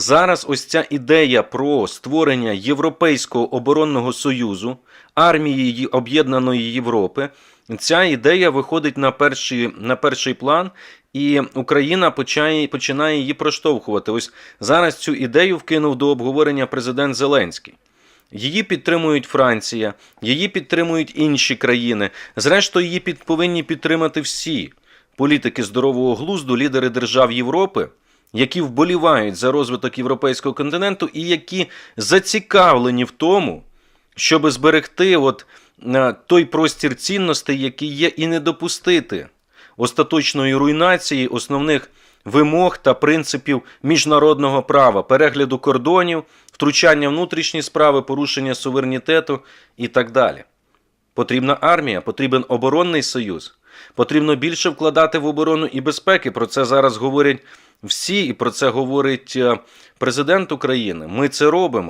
Зараз ось ця ідея про створення Європейського оборонного союзу, армії Об'єднаної Європи, ця ідея виходить на перший, на перший план, і Україна почає, починає її проштовхувати. Ось зараз цю ідею вкинув до обговорення президент Зеленський. Її підтримують Франція, її підтримують інші країни. Зрештою, її під, повинні підтримати всі політики здорового глузду, лідери держав Європи, які вболівають за розвиток європейського континенту і які зацікавлені в тому, щоб зберегти от, е, той простір цінностей, який є, і не допустити остаточної руйнації основних вимог та принципів міжнародного права, перегляду кордонів, втручання внутрішні справи, порушення суверенітету і так далі. Потрібна армія, потрібен оборонний союз. Потрібно більше вкладати в оборону і безпеки. Про це зараз говорять всі, і про це говорить е, президент України. Ми це робимо.